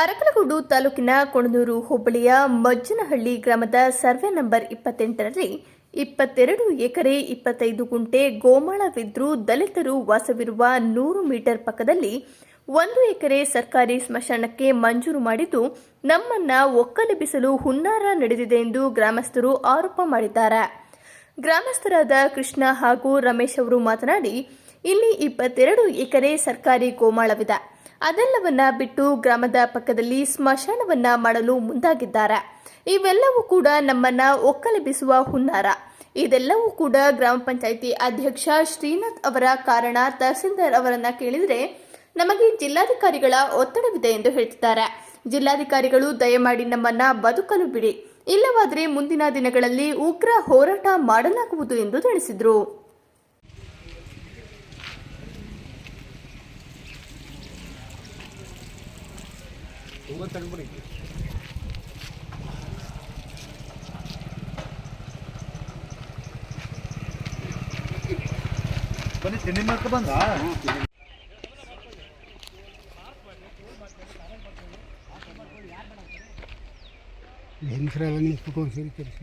ಅರಕಲಗೂಡು ತಾಲೂಕಿನ ಕೊಣನೂರು ಹೋಬಳಿಯ ಮಜ್ಜನಹಳ್ಳಿ ಗ್ರಾಮದ ಸರ್ವೆ ನಂಬರ್ ಇಪ್ಪತ್ತೆಂಟರಲ್ಲಿ ಇಪ್ಪತ್ತೆರಡು ಎಕರೆ ಇಪ್ಪತ್ತೈದು ಗುಂಟೆ ಗೋಮಾಳವಿದ್ರೂ ದಲಿತರು ವಾಸವಿರುವ ನೂರು ಮೀಟರ್ ಪಕ್ಕದಲ್ಲಿ ಒಂದು ಎಕರೆ ಸರ್ಕಾರಿ ಸ್ಮಶಾನಕ್ಕೆ ಮಂಜೂರು ಮಾಡಿದ್ದು ನಮ್ಮನ್ನ ಒಕ್ಕಲೆಬ್ಬಿಸಲು ಹುನ್ನಾರ ನಡೆದಿದೆ ಎಂದು ಗ್ರಾಮಸ್ಥರು ಆರೋಪ ಮಾಡಿದ್ದಾರೆ. ಗ್ರಾಮಸ್ಥರಾದ ಕೃಷ್ಣ ಹಾಗೂ ರಮೇಶ್ ಅವರು ಮಾತನಾಡಿ, ಇಲ್ಲಿ ಇಪ್ಪತ್ತೆರಡು ಎಕರೆ ಸರ್ಕಾರಿ ಗೋಮಾಳವಿದೆ. ಅದೆಲ್ಲವನ್ನ ಬಿಟ್ಟು ಗ್ರಾಮದ ಪಕ್ಕದಲ್ಲಿ ಸ್ಮಶಾನವನ್ನ ಮಾಡಲು ಮುಂದಾಗಿದ್ದಾರೆ. ಇವೆಲ್ಲವೂ ಕೂಡ ನಮ್ಮನ್ನ ಒಕ್ಕಲೆಬ್ಬಿಸುವ ಹುನ್ನಾರ. ಇದೆಲ್ಲವೂ ಕೂಡ ಗ್ರಾಮ ಪಂಚಾಯಿತಿ ಅಧ್ಯಕ್ಷ ಶ್ರೀನಾಥ್ ಅವರ ಕಾರಣ ತಹಸೀಲ್ದಾರ್ ಅವರನ್ನ ಕೇಳಿದರೆ ನಮಗೆ ಜಿಲ್ಲಾಧಿಕಾರಿಗಳ ಒತ್ತಡವಿದೆ ಎಂದು ಹೇಳ್ತಿದ್ದಾರೆ. ಜಿಲ್ಲಾಧಿಕಾರಿಗಳು ದಯಮಾಡಿ ನಮ್ಮನ್ನ ಬದುಕಲು ಬಿಡಿ. ಇಲ್ಲವಾದರೆ ಮುಂದಿನ ದಿನಗಳಲ್ಲಿ ಉಗ್ರ ಹೋರಾಟ ಮಾಡಲಾಗುವುದು ಎಂದು ತಿಳಿಸಿದರು. ಬನ್ನಿ ತಿಂಡಿ ಮಾಡ್ಕೊ ಬಂದ ಹೆಂಗಸರೆಲ್ಲ ನಿಂತ್ಬಿಟ್ಟು ಸೇರಿ ಕೆಲಸ.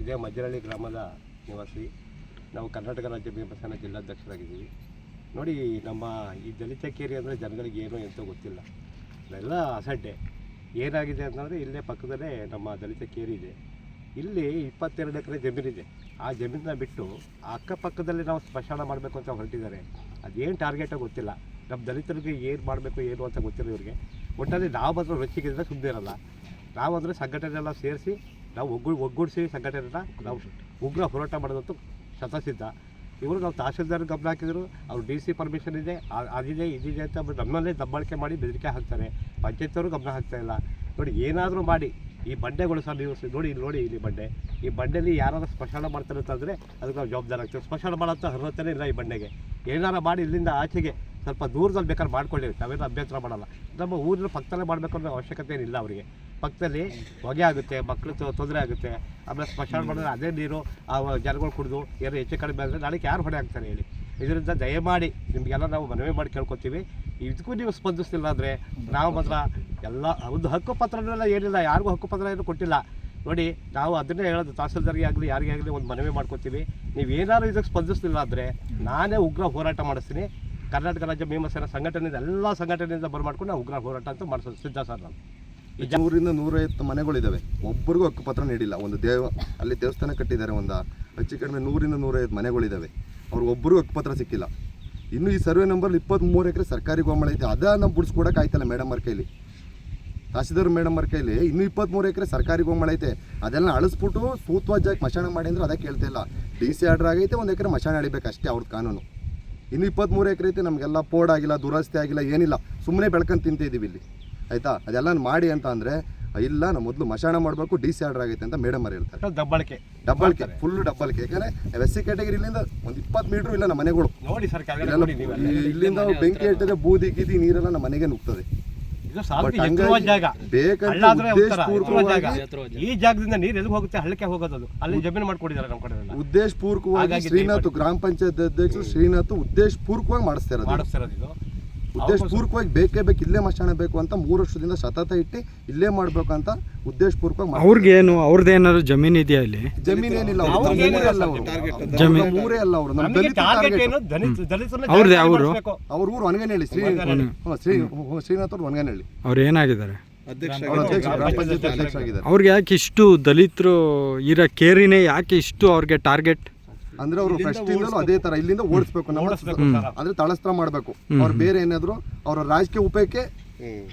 ಇದೇ ಮಜ್ಜರಳ್ಳಿ ಗ್ರಾಮದ ನಿವಾಸಿ. ನಾವು ಕರ್ನಾಟಕ ರಾಜ್ಯ ಭೀಮಸೇನ ಜಿಲ್ಲಾಧ್ಯಕ್ಷರಾಗಿದ್ದೀವಿ. ನೋಡಿ, ನಮ್ಮ ಈ ದಲಿತ ಕೇರಿ ಅಂದರೆ ಜನಗಳಿಗೆ ಏನು ಎಂತ ಗೊತ್ತಿಲ್ಲ. ಅದೆಲ್ಲ ಅಸಡ್ಡೆ. ಏನಾಗಿದೆ ಅಂತಂದರೆ ಇಲ್ಲೇ ಪಕ್ಕದಲ್ಲೇ ನಮ್ಮ ದಲಿತ ಕೇರಿ ಇದೆ. ಇಲ್ಲಿ ಇಪ್ಪತ್ತೆರಡು ಎಕರೆ ಜಮೀನಿದೆ. ಆ ಜಮೀನನ್ನ ಬಿಟ್ಟು ಅಕ್ಕಪಕ್ಕದಲ್ಲಿ ನಾವು ಸ್ಮಶಾನ ಮಾಡಬೇಕು ಅಂತ ಹೊರಟಿದ್ದಾರೆ. ಅದೇನು ಟಾರ್ಗೆಟೋ ಗೊತ್ತಿಲ್ಲ. ನಮ್ಮ ದಲಿತರಿಗೆ ಏನು ಮಾಡಬೇಕು, ಏನು ಅಂತ ಗೊತ್ತಿಲ್ಲ ಇವರಿಗೆ. ಒಟ್ಟಲ್ಲಿ ನಾವು ಮಾತ್ರ ರೊಚ್ಚಿಗಿದ್ರೆ ಸುಮ್ಮನೆ ಇರಲ್ಲ. ನಾವಂದರೆ ಸಂಘಟನೆ ಎಲ್ಲ ಸೇರಿಸಿ, ನಾವು ಒಗ್ಗು, ಒಗ್ಗೂಡಿಸಿ ಸಂಘಟನೆನ ನಾವು ಉಗ್ರ ಹೋರಾಟ ಮಾಡೋದಂತೂ ಶತಸಿದ್ಧ. ಇವರು ನಾವು ತಹಸೀಲ್ದಾರ್ ಗಮನ ಹಾಕಿದ್ರು, ಅವ್ರು ಡಿ ಸಿ ಪರ್ಮಿಷನ್ ಇದೆ ಅದಿದೆ, ಇದಿದೆ ಅಂತ ನಮ್ಮಲ್ಲೇ ದಬ್ಬಾಳಿಕೆ ಮಾಡಿ ಬೆದರಿಕೆ ಹಾಕ್ತಾರೆ. ಪಂಚಾಯತವರು ಗಮನ ಹಾಕ್ತಾ ಇಲ್ಲ. ನೋಡಿ ಏನಾದರೂ ಮಾಡಿ ಈ ಬಂಡೆಗಳು ಸಹ ನೀವು ನೋಡಿ ಇಲ್ಲಿ ನೋಡಿ ಇಲ್ಲಿ ಬಂಡೆ. ಈ ಬಂಡೆಯಲ್ಲಿ ಯಾರಾದ್ರು ಸ್ಮಶಾನ ಮಾಡ್ತಾರೆ ಅಂತಂದರೆ ಅದಕ್ಕೆ ನಾವು ಜವಾಬ್ದಾರ ಆಗ್ತೀವಿ. ಸ್ಮಶಾನ ಮಾಡೋಂಥ ಅರ್ಹತೆನೇ ಇಲ್ಲ ಈ ಬಂಡೆಗೆ. ಏನಾರ ಮಾಡಿ ಇಲ್ಲಿಂದ ಆಚೆಗೆ ಸ್ವಲ್ಪ ದೂರದಲ್ಲಿ ಬೇಕಾದ್ರೆ ಮಾಡ್ಕೊಳ್ಳಿ ನಾವೇನು ಅಭ್ಯಂತರ ಮಾಡಲ್ಲ. ನಮ್ಮ ಊರಿನ ಪಕ್ಕದಲ್ಲೇ ಮಾಡಬೇಕು ಅನ್ನೋ ಅವಶ್ಯಕತೆ ಏನಿಲ್ಲ ಅವರಿಗೆ. ಪಕ್ಕದಲ್ಲಿ ಹೊಗೆ ಆಗುತ್ತೆ ಮಕ್ಕಳು ತೊಂದರೆ ಆಗುತ್ತೆ. ಆಮೇಲೆ ಸ್ಮಶಾನ ಮಾಡಿದ್ರೆ ಅದೇ ನೀರು, ಆ ಜನಗಳು ಕುಡಿದು ಏನೋ ಹೆಚ್ಚು ಕಡಿಮೆ ಆದರೆ ನಾಳೆಗೆ ಯಾರು ಹೊಡೆ ಆಗ್ತಾರೆ ಹೇಳಿ. ಇದರಿಂದ ದಯಮಾಡಿ ನಿಮಗೆಲ್ಲ ನಾವು ಮನವಿ ಮಾಡಿ ಕೇಳ್ಕೊತೀವಿ. ಇದಕ್ಕೂ ನೀವು ಸ್ಪಂದಿಸ್ತಿಲ್ಲ ಅಂದರೆ ನಾವು ಮಾತ್ರ ಎಲ್ಲ ಒಂದು ಹಕ್ಕು ಪತ್ರನೆಲ್ಲ ಏನಿಲ್ಲ, ಯಾರಿಗೂ ಹಕ್ಕು ಪತ್ರ ಏನು ಕೊಟ್ಟಿಲ್ಲ. ನೋಡಿ, ನಾವು ಅದನ್ನೇ ಹೇಳೋದು, ತಹಸೀಲ್ದಾರ್ಗೆ ಆಗಲಿ, ಯಾರಿಗೆ ಆಗಲಿ ಒಂದು ಮನವಿ ಮಾಡ್ಕೊತೀವಿ. ನೀವು ಏನಾದ್ರು ಇದಕ್ಕೆ ಸ್ಪಂದಿಸ್ತಿಲ್ಲ ಅಂದರೆ ನಾನೇ ಉಗ್ರ ಹೋರಾಟ ಮಾಡಿಸ್ತೀನಿ. ಕರ್ನಾಟಕ ರಾಜ್ಯ ಭೀಮಸೇನ ಸಂಘಟನೆಯಿಂದ ಎಲ್ಲ ಸಂಘಟನೆಯಿಂದ ಬರ್ಮಾಡ್ಕೊಂಡು ನಾವು ಉಗ್ರ ಹೋರಾಟ ಅಂತ ಮಾಡಿಸೋದು ಸಿದ್ಧ ಸರ್ ನಾನು. ನೂರಿಂದ ನೂರೈವತ್ತು ಮನೆಗಳಿದ್ದಾವೆ ಒಬ್ಬರಿಗೂ ಹಕ್ಕುಪತ್ರ ನೀಡಿಲ್ಲ. ಒಂದು ದೇವ, ಅಲ್ಲಿ ದೇವಸ್ಥಾನ ಕಟ್ಟಿದ್ದಾರೆ. ಒಂದು ಹೆಚ್ಚು ಕಡಿಮೆ ನೂರಿಂದ ನೂರೈವತ್ತು ಮನೆಗಳಿದ್ದಾವೆ ಅವ್ರಿಗೆ ಒಬ್ಬರಿಗೂ ಹಕ್ಕುಪತ್ರ ಸಿಕ್ಕಿಲ್ಲ. ಇನ್ನು ಈ ಸರ್ವೆ ನಂಬರ್ ಇಪ್ಪತ್ತ್ಮೂರು ಎಕರೆ ಸರ್ಕಾರಿ ಗೋಮಳ ಐತೆ, ಅದೇ ನಾವು ಬಿಡಿಸ್ಕೊಡಕ್ಕೆ ಆಯ್ತಲ್ಲ ಮೇಡಮ್ ಅವ್ರ ಕೈಲಿ. ತಹಸೀಲ್ದಾರ್ ಮೇಡಮ್ ಅವ್ರ ಕೈಲಿ, ಇನ್ನೂ ಇಪ್ಪತ್ತ್ಮೂರು ಎಕರೆ ಸರ್ಕಾರಿ ಗೋಮಳ ಐತೆ, ಅದೆಲ್ಲ ಅಳಿಸ್ಬಿಟ್ಟು ಸೂತ್ವಜಾಗಿ ಮಶಾಣ ಮಾಡಿ ಅಂದ್ರೆ ಅದಕ್ಕೆ ಕೇಳ್ತಾ ಇಲ್ಲ. ಡಿ ಸಿ ಆರ್ಡರ್ ಆಗೈತೆ, ಒಂದು ಎಕರೆ ಮಶಾಣ ಅಳಿಬೇಕು ಅಷ್ಟೇ ಅವ್ರದ್ದು ಕಾನೂನು. ಇನ್ನು ಇಪ್ಪತ್ತ್ಮೂರು ಎಕರೆ ಐತೆ, ನಮಗೆಲ್ಲ ಪೋಡ್ ಆಗಿಲ್ಲ, ದುರಸ್ತಿ ಆಗಿಲ್ಲ, ಏನಿಲ್ಲ ಸುಮ್ಮನೆ ಬೆಳ್ಕೊಂಡು ತಿಂತಿದ್ದೀವಿ ಇಲ್ಲಿ. ಆಯಿತಾ? ಅದೆಲ್ಲ ಮಾಡಿ ಅಂತ ಅಂದರೆ ಇಲ್ಲ ನಾವು ಮೊದಲು ಮಶಾಣ ಮಾಡಬೇಕು ಡಿ ಸಿ ಆರ್ಡರ್ ಆಗೈತೆ ಅಂತ ಮೇಡಮ್ ಅವ್ರು ಹೇಳ್ತಾರೆ. ದಬ್ಬಾಳಿಕೆ. ಡಬ್ಬಲ್ಕೆ ಫುಲ್ ಡಬ್ಬಲ್ಕೆ ಯಾಕಂದ್ರೆ ಎಸ್ ಸಿ ಕ್ಯಾಟಗರಿಲಿಂದ ಒಂದು ಇಪ್ಪತ್ತು ಮೀಟ್ರು ಇಲ್ಲ ನಮ್ಮ ಮನೆಗಳು. ನೋಡಿ ಸರ್ ಕೆಳಗಡೆ ನೋಡಿ ನೀವೆಲ್ಲ. ಇಲ್ಲಿಂದ ಬೆಂಕಿ ಇಟ್ಟಿದ್ರೆ ಬೂದಿ ಗೀದಿ ನೀರೆಲ್ಲ ನಮ್ಮ ಮನೆಗೆ ನುಗ್ತದೆ. ಇದು ಸಾಕು ಹಂಗಾಗಿ ಜಾಗ. ಬೇಕಂತ ಹಳ್ಳಾದ್ರೆ ಉತ್ತರ, ಎತ್ತುವ ಜಾಗ. ಈ ಜಾಗದಿಂದ ನೀರು ಎಲ್ಲಿಗೆ ಹೋಗುತ್ತೆ? ಹಳ್ಳಕ್ಕೆ ಹೋಗೋದು ಅದು. ಅಲ್ಲಿ ಜಮೀನು ಮಾಡ್ಕೊಡಿದಾರೆ ನಮ್ಮ ಕಡೆ ಎಲ್ಲ ಉದ್ದೇಶಪೂರ್ವಕವಾಗಿ ಹಾಗಾಗಿ ಶ್ರೀನಾಥ್ ಗ್ರಾಮ ಪಂಚಾಯತ್ ಅಧ್ಯಕ್ಷರು ಶ್ರೀನಾಥ್ ಉದ್ದೇಶಪೂರ್ವಕವಾಗಿ ಮಾಡಿಸ್ತಾ ಇರೋದು ಮಾಡಿಸ್ತಿರೋದು ಇದು. ಉದ್ದೇಶಪೂರ್ವಕವಾಗಿ ಬೇಕೇ ಬೇಕು ಇಲ್ಲೇ ಮಶಾಣ ಬೇಕು ಅಂತ ಮೂರು ವರ್ಷದಿಂದ ಸತತ ಇಟ್ಟು ಇಲ್ಲೇ ಮಾಡ್ಬೇಕು ಅಂತ ಉದ್ದೇಶಪೂರ್ವಕವಾಗಿ ಮಾಡ್ತಾರೆ. ಅವ್ರಿಗೇನು ಅವ್ರದ್ದೇನಾದ್ರು ಜಮೀನ್ ಇದೆಯಾ ಇಲ್ಲಿ ಜಮೀನ್ ಏನಿಲ್ಲ ಅವ್ರು. ಊರೇ ಅಲ್ಲ ಅವರು. ಜಮೀನ್. ನಮ್ಮ ಊರೇ ಅಲ್ಲ ಅವರು ನಮ್ಮ ನಮಗೆ ದಲಿತ ಟಾರ್ಗೆಟ್ target. ಏನು ದಲಿತ ದಲಿತರನ್ನ ಅವ್ರದ್ದೇ ಜಾಸ್ತಿ ಅವರು? ಮಾಡಿಸ್ಬೇಕು. ಅವ್ರ ಊರು ಹೇಳಿ ಶ್ರೀ ಒಣಗನಹಳ್ಳಿ. ಶ್ರೀ ಹ್ಞೂ, ಶ್ರೀನಾಥ್ ಅವ್ರು ಒಣಗನಹಳ್ಳಿ ಅವ್ರು ಏನಾಗಿದ್ದಾರೆ ಅವ್ರ ಅಧ್ಯಕ್ಷ ಗ್ರಾಮ ಪಂಚಾಯತ್ ಅಧ್ಯಕ್ಷ ಆಗಿದ್ದಾರೆ ಅವ್ರಿಗೆ ಯಾಕೆ ಇಷ್ಟು ದಲಿತರು ಇರೋ ಕೇರಿನೇ ಯಾಕೆ ಇಷ್ಟು ಅವ್ರಿಗೆ ಟಾರ್ಗೆಟ್ ಅಂದ್ರೆ ಅವರು ಫಸ್ಟ್ ಇಂದಲೂ ಅದೇ ತರ ಇಲ್ಲಿಂದ ಓಡಿಸ್ಬೇಕು ನಮ್ಮ ಓಡಿಸ್ಬೇಕು ಸರ್. ಅಂದ್ರೆ ತಳಸ್ತ್ರ ಮಾಡಬೇಕು. ಅವ್ರು ಬೇರೆ ಏನಾದ್ರು ಅವ್ರ ರಾಜಕೀಯ ಉಪಯೋಗಕ್ಕೆ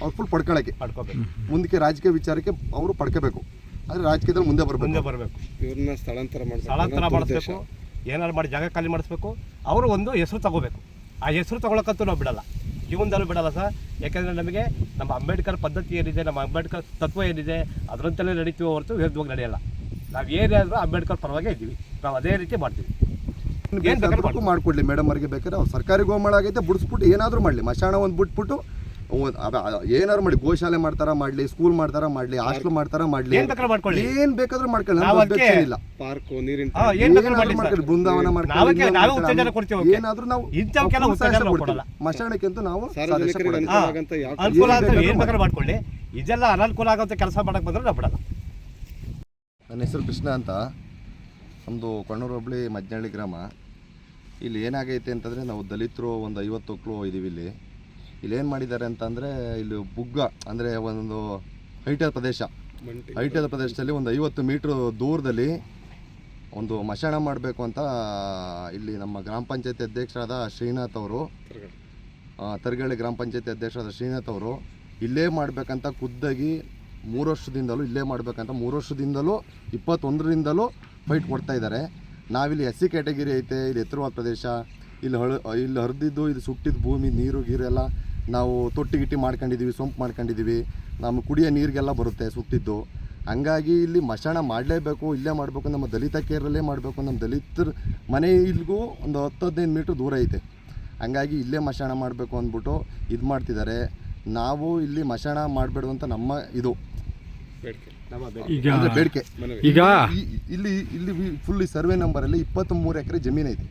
ಅವ್ರು ಫುಲ್ ಪಡ್ಕೊಳಕ್ಕೆ. ಪಡ್ಕೋಬೇಕು. ಮುಂದಕ್ಕೆ ರಾಜಕೀಯ ವಿಚಾರಕ್ಕೆ ಅವರು ಪಡ್ಕೋಬೇಕು. ಅಂದ್ರೆ ರಾಜಕೀಯದಲ್ಲಿ ಮುಂದೆ ಮುಂದೆ ಬರಬೇಕು. ಬರಬೇಕು ಇವ್ರನ್ನ ಸ್ಥಳಾಂತರ ಸ್ಥಳಾಂತರ ಮಾಡಿಸ್ಬೇಕು. ಏನಾರು ಮಾಡಿ ಜಾಗ ಖಾಲಿ ಮಾಡಿಸ್ಬೇಕು. ಅವರು ಒಂದು ಹೆಸರು ತಗೋಬೇಕು. ಆ ಹೆಸರು ತಗೊಳಕ್ಕಂತೂ ನಾವು ಬಿಡಲ್ಲ. ಜೀವನದಲ್ಲೂ ಬಿಡಲ್ಲ ಸರ್. ಯಾಕಂದರೆ ನಮಗೆ ನಮ್ಮ ಅಂಬೇಡ್ಕರ್ ಪದ್ಧತಿ ಏನಿದೆ ನಮ್ಮ ಅಂಬೇಡ್ಕರ್ ತತ್ವ ಏನಿದೆ ಅದರಂತಲೇ ನಡೀತೀವಿ ಹೊರತು ವಿರುದ್ಧವಾಗಿ ನಡೆಯಲ್ಲ. ನಾವು ಏನೇ ಆದರೂ ಅಂಬೇಡ್ಕರ್ ಪರವಾಗಿ ಇದ್ದೀವಿ. ನಾವು ಅದೇ ರೀತಿ ಮಾಡ್ತೀವಿ. ಏನ್ ಬೇಕಾದ್ರೂ ಬೇಕಾದ್ರೂ ಮಾಡ್ಕೊಡ್ಲಿ ಮೇಡಮ್ ಅವ್ರಿಗೆ ಬೇಕಾದ್ರೆ ಅವ್ರು ಸರ್ಕಾರಿ ಗೋಮಾಳ ಆಗೈತೆ ಬಿಡಿಸ್ಬಿಟ್ಟು ಏನಾದರೂ ಮಾಡಲಿ. ಮಶಾಣ ಒಂದು ಬಿಟ್ಬಿಟ್ಟು ಒಂದ್- ಅದ- ಅದ- ಏನಾದ್ರು ಮಾಡಿ ಗೋಶಾಲೆ ಮಾಡ್ತಾರ ಮಾಡ್ಲಿ ಸ್ಕೂಲ್ ಮಾಡ್ತಾರ ಮಾಡ್ಲಿ ಹಾಸ್ಟೆಲ್ ಮಾಡ್ತಾರ ಮಾಡ್ಲಿ. ಏನ್ ಬೇಕಾದ್ರೂ ಮಾಡ್ಕೊಳ್ಳಿ. ಏನ್ ಬೇಕಾದ್ರೂ ಮಾಡ್ಕೊಳ್ಳಿ. ನಾವು ನಮ್ಗೆ ಅದಕ್ಕೆ- objection ಇಲ್ಲ. ಪಾರ್ಕು ನೀರಿನ ಹಾ, ಏನ್ ಬೇಕಾದ್ರೂ ಏನಾದ್ರೂ ಮಾಡ್ಲಿ ಸರ್. ಬೃಂದಾವನ ನಾವೇ ಮಾಡ್ಕೊಳ್ಳಿ ನಾವೇ ಇನ್ನೊಂದು ಉತ್ತೇಜನ ಮಾಡ್ಕೊಳ್ಳಿ. ಕೊಡ್ತೀವಿ ಅವ್ಕೆ. ಏನಾದ್ರೂ ನಾವು ಇಂಥವಕ್ಕೆಲ್ಲ full ಉತ್ತೇಜನ ನಾವು ಕೊಡ್ತೀವಿ. ಕೊಡಲ್ಲ. ಮಶಾಣಕ್ಕಂತೂ ನಾವು ಸಾರ್ವಜನಿಕರಿಗೆ ಸದಸ್ಯ ಕೊಡಲ್ಲ. ಅನುಕೂಲ ಆಗಂತ ಯಾವ ಅನುಕೂಲ ಏನ್ ಅಂತ ಬೇಕಾದ್ರೂ ಏನ್ ಬೇಕಾದ್ರೂ ಮಾಡ್ಕೊಳ್ಳಿ. ಇದೆಲ್ಲ ಅನಾನುಕೂಲ ಆಗೋಂಥ ಕೆಲಸ ಮಾಡಕ್ ಬಂದ್ರೆ ನಾವು ಬಿಡಲ್ಲ. ನನ್ನ ಹೆಸರು ಕೃಷ್ಣ ಅಂತ. ನಮ್ಮದು ಕಣ್ಣೂರು ಹೋಬಳಿ ಮಜ್ನಹಳ್ಳಿ ಗ್ರಾಮ. ಇಲ್ಲಿ ಏನಾಗೈತೆ ಅಂತಂದರೆ ನಾವು ದಲಿತರು ಒಂದು ಐವತ್ತು ಮಕ್ಕಳು ಇದ್ದೀವಿ ಇಲ್ಲಿ. ಇಲ್ಲಿ ಏನು ಮಾಡಿದ್ದಾರೆ ಅಂತಂದರೆ ಇಲ್ಲಿ ಬುಗ್ಗ ಅಂದರೆ ಒಂದು ಹೈಟದ ಪ್ರದೇಶ. ಹೈಟದ ಪ್ರದೇಶದಲ್ಲಿ ಒಂದು ಐವತ್ತು ಮೀಟ್ರ್ ದೂರದಲ್ಲಿ ಒಂದು ಮಶಾಣ ಮಾಡಬೇಕು ಅಂತ ಇಲ್ಲಿ ನಮ್ಮ ಗ್ರಾಮ ಪಂಚಾಯತಿ ಅಧ್ಯಕ್ಷರಾದ ಶ್ರೀನಾಥ್ ಅವರು. ತರಗಳ್ಳಿ ಗ್ರಾಮ ಪಂಚಾಯತಿ ಅಧ್ಯಕ್ಷರಾದ ಶ್ರೀನಾಥ್ ಅವರು ಇಲ್ಲೇ ಮಾಡಬೇಕಂತ ಖುದ್ದಾಗಿ ಮೂರು ವರ್ಷದಿಂದಲೂ ಇಲ್ಲೇ ಮಾಡಬೇಕಂತ ಮೂರು ವರ್ಷದಿಂದಲೂ ಇಪ್ಪತ್ತೊಂದರಿಂದಲೂ ಫೈಟ್ ಕೊಡ್ತಾ ಇದ್ದಾರೆ ನಾವಿಲ್ಲಿ ಎಸ್ ಸಿ ಕ್ಯಾಟಗಿರಿ ಐತೆ, ಇಲ್ಲಿ ಎತ್ತರವಾದ ಪ್ರದೇಶ, ಇಲ್ಲಿ ಹಳ, ಇಲ್ಲಿ ಹರಿದಿದ್ದು ಇದು ಸುಟ್ಟಿದ್ದು ಭೂಮಿ, ನೀರು ಗೀರೆಲ್ಲ ನಾವು ತೊಟ್ಟಿ ಗಿಟ್ಟಿ ಮಾಡ್ಕೊಂಡಿದ್ದೀವಿ ಸೊಂಪು ಮಾಡ್ಕೊಂಡಿದ್ದೀವಿ ನಮ್ಮ ಕುಡಿಯೋ ನೀರಿಗೆಲ್ಲ ಬರುತ್ತೆ ಸುಟ್ಟಿದ್ದು ಹಂಗಾಗಿ ಇಲ್ಲಿ ಮಶಾಣ ಮಾಡಲೇಬೇಕು, ಇಲ್ಲೇ ಮಾಡಬೇಕು, ನಮ್ಮ ದಲಿತ ಕೇರಲ್ಲೇ ಮಾಡಬೇಕು, ನಮ್ಮ ದಲಿತರ ಮನೆ ಇಲ್ಲಿಗೂ ಒಂದು ಹತ್ತು ಹದಿನೈದು ಮೀಟ್ರ್ ದೂರ ಐತೆ. ಹಂಗಾಗಿ ಇಲ್ಲೇ ಮಶಾಣ ಮಾಡಬೇಕು ಅಂದ್ಬಿಟ್ಟು ಇದು ಮಾಡ್ತಿದ್ದಾರೆ ನಾವು ಇಲ್ಲಿ ಮಶಾಣ ಮಾಡಬೇಡು ಅಂತ ನಮ್ಮ ಇದು. ಬೇಡಿಕೆ. ಈಗ ಅಂದರೆ ಬೇಡಿಕೆ. ಈಗ ಈ- ಇಲ್ಲಿ ಇಲ್ಲಿ ಫುಲ್ ಈ ಸರ್ವೆ ನಂಬರಲ್ಲಿ ಇಪ್ಪತ್ತ್ಮೂರು ಎಕರೆ ಜಮೀನು ಐತಿ.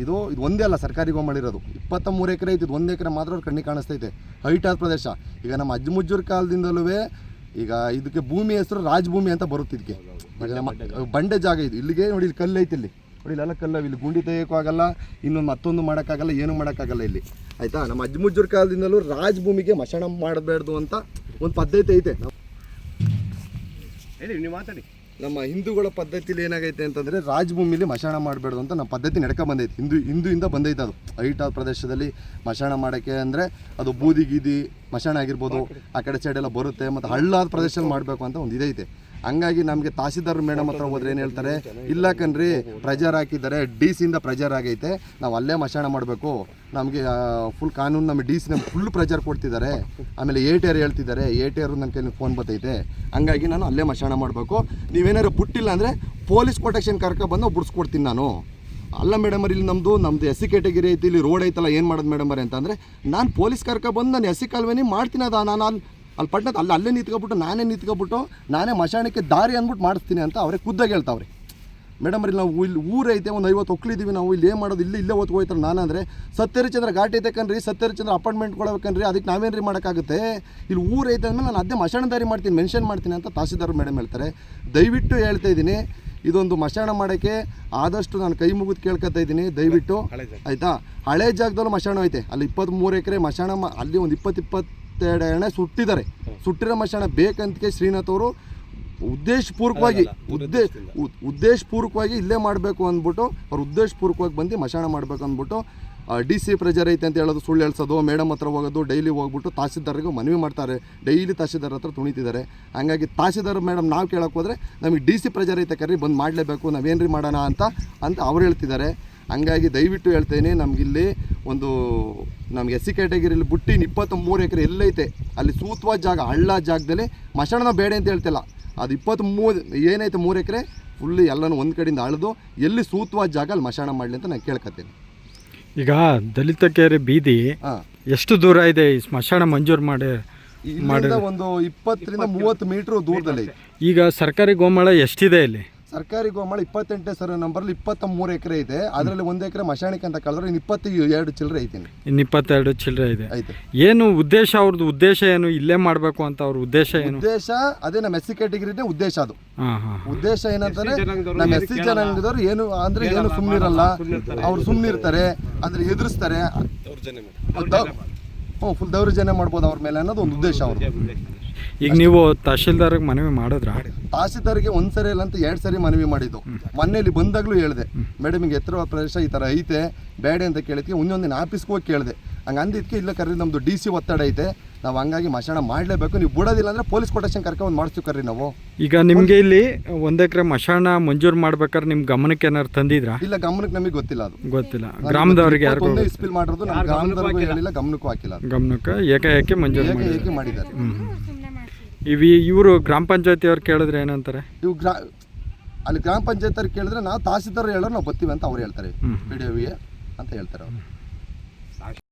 ಇದು ಇದು ಒಂದೇ ಅಲ್ಲ ಸರ್ಕಾರಿ ಗೋ ಮಾಡಿರೋದು. ಇಪ್ಪತ್ತ ಮೂರು ಎಕರೆ ಐತಿ ಇದು ಒಂದು ಎಕರೆ ಮಾತ್ರ ಅವ್ರ ಕಣ್ಣಿಗೆ ಕಾಣಿಸ್ತೈತೆ. ಹೈಟ್ ಆದ ಪ್ರದೇಶ. ಈಗ ನಮ್ಮ ಅಜ್ಮುಜ್ಜೂರ್ ಕಾಲದಿಂದಲೂ ಈಗ ಇದಕ್ಕೆ ಭೂಮಿ ಹೆಸರು ರಾಜಭೂಮಿ ಅಂತ ಬರುತ್ತೆ ಇದಕ್ಕೆ. ನಮ್ಮ ಬಂಡೆ ಜಾಗ ಇದು. ಇಲ್ಲಿಗೆ ನೋಡಿ ಇಲ್ಲಿ ಕಲ್ಲು ಐತಿ ಇಲ್ಲಿ. ನೋಡಿ ಇಲ್ಲೆಲ್ಲ ಕಲ್ಲು ಇಲ್ಲಿ ಗುಂಡಿ ತೆಗಿಯೋಕ್ಕೂ ಆಗಲ್ಲ ಇನ್ನೊಂದು ಮತ್ತೊಂದು ಮಾಡೋಕ್ಕಾಗಲ್ಲ ಏನು ಮಾಡೋಕ್ಕಾಗಲ್ಲ ಇಲ್ಲಿ. ಆಯಿತಾ? ನಮ್ಮ ಅಜ್ಮುಜ್ಜೂರ್ ಕಾಲದಿಂದಲೂ ರಾಜಭೂಮಿಗೆ ಮಶಾಣ ಮಾಡಬಾರ್ದು ಅಂತ ಒಂದು ಪದ್ಧತಿ ಐತೆ. ಹೇಳಿ, ನೀವು ಮಾತಾಡಿ. ನಮ್ಮ ಹಿಂದೂಗಳ ಪದ್ಧತಿಲಿ ಏನಾಗೈತೆ ಅಂತಂದರೆ ರಾಜಭೂಮಿಲಿ ಮಶಾಣ ಮಾಡಬೇಡ್ದು ಅಂತ ನಮ್ಮ ಪದ್ಧತಿ ನಡ್ಕ ಬಂದೈತೆ. ಹಿಂದೂ, ಹಿಂದೂಯಿಂದ ಬಂದೈತೆ ಅದು. ಐಟಾದ ಪ್ರದೇಶದಲ್ಲಿ ಮಶಾಣ ಮಾಡೋಕ್ಕೆ ಅಂದರೆ ಅದು ಬೂದಿ ಗೀದಿ ಮಶಾಣ ಆಗಿರ್ಬೋದು, ಆ ಕಡೆ ಸೈಡೆಲ್ಲ ಬರುತ್ತೆ, ಮತ್ತು ಹಳ್ಳಾದ ಪ್ರದೇಶದಲ್ಲಿ ಮಾಡಬೇಕು ಅಂತ ಒಂದು ಇದೈತೆ ಹಂಗಾಗಿ ನಮಗೆ ತಹಸೀಲ್ದಾರ್ ಮೇಡಮ್ ಹತ್ರ ಹೋದ್ರೆ ಏನು ಹೇಳ್ತಾರೆ, ಇಲ್ಲ ಕಣ್ರಿ ಪ್ರೆಜರ್ ಹಾಕಿದ್ದಾರೆ ಡಿ ಸಿಯಿಂದ ಪ್ರೆಜರ್ ಆಗೈತೆ, ನಾವು ಅಲ್ಲೇ ಮಶಾಣ ಮಾಡಬೇಕು. ನಮಗೆ ಫುಲ್ ಕಾನೂನು ನಮಗೆ ಡಿ ಸಿ ನಮ್ಗೆ ಫುಲ್ ಪ್ರೆಜರ್ ಕೊಡ್ತಿದ್ದಾರೆ. ಆಮೇಲೆ ಎ ಟಿ ಆರ್ ಹೇಳ್ತಿದ್ದಾರೆ ಎ ಟಿ ಆರ್ ನನ್ನ ಕೈಲಿ ಫೋನ್ ಬರ್ತೈತೆ. ಹಂಗಾಗಿ ನಾನು ಅಲ್ಲೇ ಮಶಾಣ ಮಾಡಬೇಕು. ನೀವೇನಾದ್ರು ಪುಟ್ಟಿಲ್ಲ ಅಂದರೆ ಪೊಲೀಸ್ ಪ್ರೊಟೆಕ್ಷನ್ ಕರ್ಕೊಬಂದು ಬಿಡಿಸ್ಕೊಡ್ತೀನಿ ನಾನು. ಅಲ್ಲ ಮೇಡಮ್ ಇಲ್ಲಿ ನಮ್ಮದು ನಮ್ಮದು ಎಸ್ ಸಿ ಕ್ಯಾಟಗಿರಿ ಐತಿ, ಇಲ್ಲಿ ರೋಡ್ ಐತಲ್ಲ, ಏನು ಮಾಡೋದು ಮೇಡಮ್ ಅಂತಂದರೆ, ನಾನು ಪೊಲೀಸ್ ಕರ್ಕೊಬಂದು ನಾನು ಎಸ್ ಸಿ ಕಾಲುವೆನಿ ಮಾಡ್ತೀನಿ ಅದ, ನಾನು ಅಲ್ಲಿ ಅಲ್ಲಿ ಪಟ್ಟಣದ ಅಲ್ಲಿ ಅಲ್ಲೇ ನಿಂತ್ಕೊಬಿಟ್ಟು ನಾನೇ ನಿಂತ್ಕೊಬಿಟ್ಟು ನಾನೇ ಮಶಾಣಕ್ಕೆ ದಾರಿ ಅಂದ್ಬಿಟ್ಟು ಮಾಡಿಸ್ತೀನಿ ಅಂತ ಅವರೇ ಖುದ್ದಾಗಿ ಹೇಳ್ತಾವ್ರೆ. ಮೇಡಮ್ ರೀ ನಾವು ಇಲ್ಲಿ ಊರೈತೆ ಒಂದು ಐವತ್ತು ಒಕ್ಕಲಿದ್ದೀವಿ ನಾವು ಇಲ್ಲಿ ಏನು ಮಾಡೋದು? ಇಲ್ಲಿ ಇಲ್ಲೇ ಓದ್ಕೋಯ್ತಾರೆ ನಾನಂದರೆ ಸತ್ಯರಿಚಂದ್ರ ಘಾಟಿ ಐತೆ ಕಣ್ರಿ ಸತ್ಯರಿಚಂದ್ರ ಅಪಾರ್ಟ್ಮೆಂಟ್ ಕೊಡಬೇಕನ್ರಿ ಅದಕ್ಕೆ ನಾವೇನು ರೀ ಮಾಡೋಕ್ಕಾಗುತ್ತೆ? ಇಲ್ಲಿ ಊರೈತೆ ಅಂದಮೇಲೆ ನಾನು ಅದೇ ಮಶಾಣ ದಾರಿ ಮಾಡ್ತೀನಿ ಮೆನ್ಷನ್ ಮಾಡ್ತೀನಿ ಅಂತ ತಹಸೀಲ್ದಾರ್ ಮೇಡಮ್ ಹೇಳ್ತಾರೆ. ದಯವಿಟ್ಟು ಹೇಳ್ತಾ ಇದ್ದೀನಿ ಇದೊಂದು ಮಶಾಣ ಮಾಡೋಕ್ಕೆ ಆದಷ್ಟು ನಾನು ಕೈ ಮುಗಿದು ಕೇಳ್ಕೊತಾ ಇದ್ದೀನಿ ದಯವಿಟ್ಟು. ಆಯಿತಾ? ಹಳೆ ಜಾಗದಲ್ಲೂ ಮಶಾಣ ಐತೆ. ಅಲ್ಲಿ ಇಪ್ಪತ್ತ್ಮೂರು ಎಕರೆ ಮಶಾಣ ಮ- ಅಲ್ಲಿ ಒಂದು ಇಪ್ಪತ್ತು ಇಪ್ಪತ್ತೆರಡು ಎಣ್ಣೆ ಸುಟ್ಟಿದ್ದಾರೆ ಸುಟ್ಟಿರೋ ಮಶಾಣ ಬೇಕಂತಕ್ಕೆ ಶ್ರೀನಾಥ್ ಅವರು ಉದ್ದೇಶಪೂರ್ವಕವಾಗಿ ಉದ್ದೇಶ ಉದ್- ಉದ್ದೇಶಪೂರ್ವಕವಾಗಿ ಇಲ್ಲೇ ಮಾಡಬೇಕು ಅಂದ್ಬಿಟ್ಟು ಅವ್ರು ಉದ್ದೇಶಪೂರ್ವಕವಾಗಿ ಬಂದು ಮಶಾಣ ಮಾಡಬೇಕು ಅಂದ್ಬಿಟ್ಟು ಡಿ ಸಿ ಪ್ರೆಜರ್ ಐತೆ ಅಂತ ಹೇಳೋದು ಸುಳ್ಳು ಹೇಳ್ಸೋದು, ಮೇಡಮ್ ಹತ್ರ ಹೋಗೋದು, ಡೈಲಿ ಹೋಗ್ಬಿಟ್ಟು ತಹಸೀಲ್ದಾರ್ಗೂ ಮನವಿ ಮಾಡ್ತಾರೆ. ಡೈಲಿ ತಹಸೀಲ್ದಾರ್ ಹತ್ರ ತುಣಿತಿದ್ದಾರೆ. ಹಂಗಾಗಿ ತಹಸೀಲ್ದಾರ್ ಮೇಡಮ್ ನಾವು ಕೇಳೋಕೆ ಹೋದರೆ ನಮಗೆ ಡಿ ಸಿ ಪ್ರೆಜರ್ ಐತೆ ಕರ್ರಿ, ಬಂದು ಮಾಡಲೇಬೇಕು, ನಾವೇನ್ರಿ ಮಾಡೋಣ ಅಂತ ಅಂತ ಅವ್ರು ಹೇಳ್ತಿದ್ದಾರೆ. ಹಂಗಾಗಿ ದಯವಿಟ್ಟು ಹೇಳ್ತೇನೆ ನಮಗಿಲ್ಲಿ ಒಂದು, ನಮ್ಗೆ ಎಸ್ ಸಿ ಕ್ಯಾಟಗಿರಿಲಿ ಬುಟ್ಟಿನ ಇಪ್ಪತ್ತ ಮೂರು ಎಕರೆ ಎಲ್ಲೈತೆ ಅಲ್ಲಿ ಸೂತ್ವ ಜಾಗ, ಹಳ್ಳ ಜಾಗದಲ್ಲಿ ಮಶಾಣನ ಬೇಡ ಅಂತ ಹೇಳ್ತಿಲ್ಲ. ಅದು ಇಪ್ಪತ್ತ್ಮೂರು ಏನೈತೆ ಮೂರು ಎಕರೆ? ಫುಲ್ಲು ಎಲ್ಲನೂ ಒಂದು ಕಡೆಯಿಂದ ಅಳೆದು, ಎಲ್ಲಿ ಸೂತ್ವಾದ ಜಾಗ ಅಲ್ಲಿ ಮಶಾಣ ಮಾಡಲಿ ಅಂತ ನಾನು ಕೇಳ್ಕೊತೀನಿ ಈಗ ದಲಿತ ಕೆರೆ ಬೀದಿ ಹಾಂ. ಎಷ್ಟು ದೂರ ಇದೆ ಈ ಸ್ಮಶಾನ ಮಂಜೂರು ಮಾಡಿ ಇಲ್ಲಿಂದ ಒಂದು ಇಪ್ಪತ್ತರಿಂದ ಮೂವತ್ತು ಮೀಟರ್ ದೂರದಲ್ಲಿ ಐತೆ ಈಗ ಸರ್ಕಾರಿ ಗೋಮಾಳ ಎಷ್ಟಿದೆ ಇಲ್ಲಿ? ಸರ್ಕಾರಿ ಗೋಮಾಳ ಇಪ್ಪತ್ತೆಂಟನೇ ಸರ್ ನಂಬರ್ಲಿ ಇಪ್ಪತ್ತ ಮೂರು ಎಕರೆ ಇದೆ. ಅದರಲ್ಲಿ ಒಂದು ಎಕರೆ ಮಶಾಣಿಕ ಅಂತ ಕಳೆದ್ರೆ ಇನ್ನು ಇಪ್ಪತ್ತು ಎರಡು ಚಿಲ್ಲರೆ ಐತೀನಿ ಇನ್ನು ಇಪ್ಪತ್ತೆರಡು ಚಿಲ್ಲರೆ ಇದೆ. ಐತೆ. ಏನು ಉದ್ದೇಶ ಅವ್ರದ್ದು ಉದ್ದೇಶ ಏನು? ಇಲ್ಲೇ ಮಾಡಬೇಕು ಅಂತ ಅವ್ರ ಉದ್ದೇಶ ಏನು? ಉದ್ದೇಶ ಅದೇ ನಮ್ಮ ಎಸ್ ಸಿ ಕ್ಯಾಟಗಿರಿನೇ ಉದ್ದೇಶ ಅದು. ಉದ್ದೇಶ ಏನಂತಾರೆ ನಮ್ಮ ಎಸ್ಸಿ ಎಸ್ ಸಿ ಜನಾಂಗದವ್ರು ಏನು ಅಂದ್ರೆ ಏನು ಸುಮ್ಮನಿರಲ್ಲ. ಅವ್ರು ಸುಮ್ಮನಿರ್ತಾರೆ ಅಂದ್ರೆ ಎದುರಿಸ್ತಾರೆ. ಹ್ಞೂ ಫುಲ್ ದೌರ್ಜನ್ಯ ಮಾಡ್ಬೋದು ಅವ್ರ ಮೇಲೆ ಅನ್ನೋದು ಒಂದು ಉದ್ದೇಶ ಅವರು ಈಗ ನೀವು ತಹಶೀಲ್ದಾರ್ಗೆ ಮನವಿ ಮಾಡಿದ್ರ? ತಹಶೀಲ್ದಾರ್ಗೆ ಒಂದು ಸರಿ ಇಲ್ಲ ಅಂತ ಎರಡು ಸರಿ ಮನವಿ ಮಾಡಿದ್ದು. ಮನೆಯಲ್ಲಿ ಬಂದಾಗಲೂ ಹೇಳಿದೆ. ಮೇಡಮ್ ಈಗ ಎತ್ತರ ಪ್ರದೇಶ ಈ ಥರ ಐತೆ ಬೇಡ ಅಂತ ಕೇಳಿದ್ಕೆ ಒಂದೊಂದಿನ ಆಫೀಸ್ಗೆ ಹೋಗಿ ಕೇಳಿದೆ. ಹಂಗೆ ಅಂದಿದ್ದಕ್ಕೆ ಇಲ್ಲ ಕರೀ ನಮ್ಮದು ಡಿ ಸಿ ಒತ್ತಡ ಐತೆ. ನಾವು ಹಂಗಾಗಿ ಮಶಾಣ ಮಾಡಲೇಬೇಕು. ನೀವು ಬಿಡೋದಿಲ್ಲ ಅಂದರೆ ಪೊಲೀಸ್ ಕೊಟೇಶನ್ ಕರ್ಕೊಂಡು ಮಾಡಿಸ್ತೀವಿ ಕರ್ರಿ ನಾವು. ಈಗ ನಿಮಗೆ ಇಲ್ಲಿ ಒಂದು ಎಕರೆ ಮಶಾಣ ಮಂಜೂರು ಮಾಡ್ಬೇಕಾದ್ರೆ ನಿಮ್ಮ ಗಮನಕ್ಕೆ ಏನಾದ್ರು ತಂದಿದ್ರಾ? ಇಲ್ಲ ಗಮನಕ್ಕೆ ನಮಗೆ ಗೊತ್ತಿಲ್ಲ ಅದು. ಗೊತ್ತಿಲ್ಲ. ಗ್ರಾಮದವ್ರಿಗೆ ಯಾರಿಗೂ ಒಂದೇ ಇಸ್ಪಿಲ್ ಮಾಡಿರೋದು ನಮ್ಮ ಗ್ರಾಮದವ್ರಿಗೂ ಹೇಳಿಲ್ಲ ಗಮನಕ್ಕೂ ಹಾಕಿಲ್ಲ ಗಮನಕ್ಕೆ ಏಕಾಏಕಿ ಮಂಜೂರು ಏಕೆ ಮಾಡಿ ಏಕೆ ಮಾಡಿದ್ದಾರೆ ಇವಿ ಇವರು ಗ್ರಾಮ ಪಂಚಾಯತಿ ಅವ್ರು ಕೇಳಿದ್ರೆ ಏನಂತಾರೆ? ಇವು ಗ್ರಾ ಅಲ್ಲಿ ಗ್ರಾಮ ಪಂಚಾಯತ್ ಅವ್ರು ಕೇಳಿದ್ರೆ ನಾವು ತಹಸೀಲ್ದಾರ್ ಹೇಳೋರು ನಾವು ಬರ್ತೀವಿ ಅಂತ ಅವ್ರು ಹೇಳ್ತಾರೆ. ಪಿ ಡಿ ಅಂತ ಹೇಳ್ತಾರೆ ಅವರು.